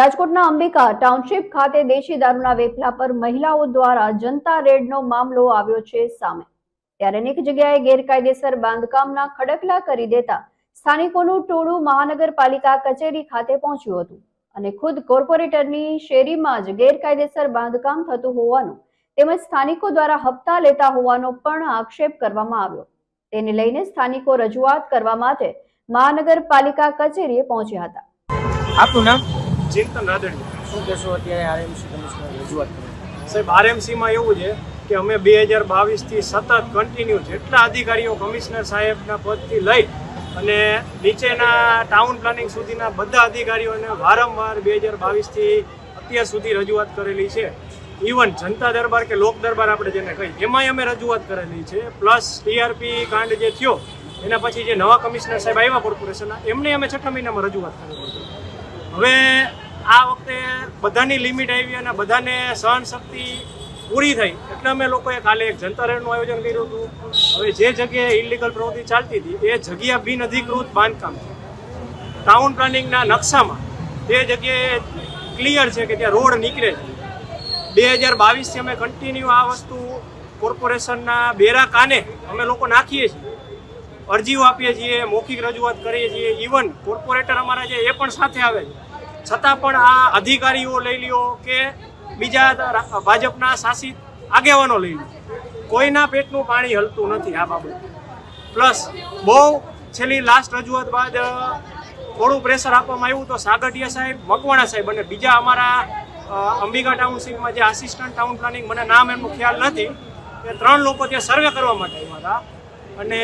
રાજકોટના અંબિકા ટાઉનશીપ ખાતે દેશી દારૂના વેપલા પર મહિલાઓ દ્વારા જનતા રેડનો મામલો આવ્યો છે સામે. ત્યારે અનેક જગ્યાએ ગેરકાયદેસર બાંધકામના ખડકલા કરી દેતા સ્થાનિકોનું ટોળું મહાનગરપાલિકા કચેરી ખાતે પહોંચ્યું હતું અને ખુદ કોર્પોરેટરની શેરીમાં જ ગેરકાયદેસર બાંધકામ થતું હોવાનું તેમજ સ્થાનિકો દ્વારા હપ્તા લેતા હોવાનો પણ આક્ષેપ કરવામાં આવ્યો. તેને લઈને સ્થાનિકો રજૂઆત કરવા માટે મહાનગરપાલિકા કચેરીએ પહોંચ્યા હતા. આપનું નામ? ચિંતન રાદડિયા શું કહેશો અત્યારે આરએમસી કમિશનર રજૂઆત કરી? સાહેબ આરએમસીમાં એવું છે કે અમે બે હજાર બાવીસથી સતત કન્ટિન્યુ જેટલા અધિકારીઓ કમિશનર સાહેબના પદથી લઈ અને નીચેના ટાઉન પ્લાનિંગ સુધીના બધા અધિકારીઓને વારંવાર બે હજાર બાવીસથી અત્યાર સુધી રજૂઆત કરેલી છે. ઇવન જનતા દરબાર કે લોક દરબાર આપણે જેને કહીએ એમાંય અમે રજૂઆત કરેલી છે. પ્લસ ટીઆરપી કાંડ જે થયો એના પછી જે નવા કમિશનર સાહેબ આવ્યા કોર્પોરેશનના એમને અમે છઠ્ઠા મહિનામાં રજૂઆત કરેલી હવે આ વખતે બધાની લિમિટ આવી અને બધાને સહન શક્તિ પૂરી થઈ. એટલે અમે લોકોએ કાલે એક જનતા આયોજન કર્યું હતું. હવે જે જગ્યાએ ઇલીગલ પ્રવૃત્તિ ચાલતી હતી, એ જગ્યા બિનઅધિકૃત બાંધકામ છે. ટાઉન પ્લાનિંગના નકશામાં તે જગ્યાએ ક્લિયર છે કે ત્યાં રોડ નીકળે છે. બે હજાર બાવીસથી અમે કન્ટિન્યુ આ વસ્તુ કોર્પોરેશનના બેરા કાને અમે લોકો નાખીએ છીએ. અરજીઓ આપીએ છીએ, મૌખિક રજૂઆત કરીએ છીએ. ઇવન કોર્પોરેટર અમારા છે એ પણ સાથે આવે છે. છતાં પણ આ અધિકારીઓ લઈ લ્યો કે બીજા ભાજપના શાસિત આગેવાનો લઈ લો કોઈના પેટનું પાણી હલતું નથી આ બાબત. પ્લસ બહુ છેલ્લી લાસ્ટ રજૂઆત બાદ થોડું પ્રેશર આપવામાં આવ્યું તો સાગઠિયા સાહેબ, મકવાણા સાહેબ અને બીજા અમારા અંબિકા ટાઉનશીપમાં જે આસિસ્ટન્ટ ટાઉન પ્લાનિંગ મને નામ એમનું ખ્યાલ નથી. એ ત્રણ લોકો ત્યાં સર્વે કરવા માટે આવ્યા હતા. અને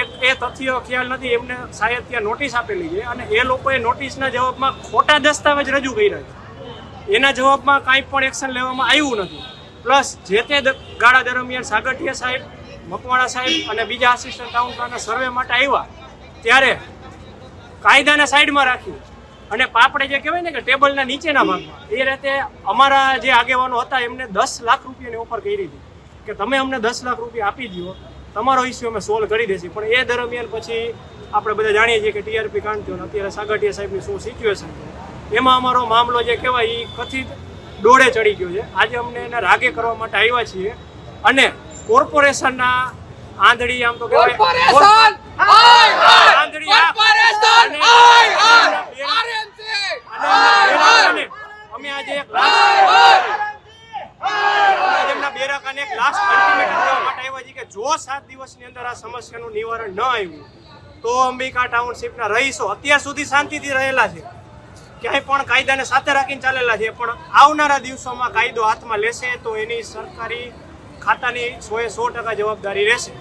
એક એ તથ્ય ખ્યાલ નથી, એમને શાયદ ત્યાં નોટિસ આપેલી છે અને એ લોકોએ નોટિસના જવાબમાં ખોટા દસ્તાવેજ રજૂ કર્યા છે. એના જવાબમાં કાંઈ પણ એક્શન લેવામાં આવ્યું નથી. પ્લસ જે તે ગાળા દરમિયાન સાગઠિયા સાહેબ, મકવાણા સાહેબ અને બીજા આસિસ્ટન્ટ ટાઉન સર્વે માટે આવ્યા. ત્યારે કાયદાને સાઈડમાં રાખી અને પાપડે જે કહેવાય ને કે ટેબલના નીચેના ભાગમાં, એ રીતે અમારા જે આગેવાનો હતા, એમને દસ લાખ રૂપિયાની ઓફર કરી હતી કે તમે અમને દસ લાખ રૂપિયા આપી દો તમારો ઇસ્યુ અમે સોલ્વ કરી દઈશું. પણ એ દરમિયાન પછી આપણે બધા જાણીએ છીએ કે ટીઆરપી કાંડ થયો અત્યારે સાગઠિયા સાહેબની શું સિચ્યુએશન છે. એમાં અમારો મામલો જે કહેવાય એ કથિત દોડે ચડી ગયો છે. આજે અમને એને રાગે કરવા માટે આવ્યા છીએ. અને કોર્પોરેશનના આંધળી આમ તો કહેવાય કોર્પોરેશન આંધળી આ- કોર્પોરેશન અને એમના બેરા- અને અમે આજે એક લાસ્ટ આજે એમના બેરાકાને એક લાસ્ટ અલ્ટિમેટમ દેવા માટે આવ્યા છે કે જો સાત દિવસની અંદર આ સમસ્યાનું નિવારણ ન આવ્યું, તો અંબિકા ટાઉનશીપના રહીશો અત્યાર સુધી શાંતિથી રહેલા છે. ક્યાંય પણ કાયદાને સાથે રાખીને ચાલેલા છે. પણ આવનારા દિવસોમાં કાયદો હાથમાં લેશે તો એની સરકારી ખાતાની સોએ સો ટકા જવાબદારી રહેશે.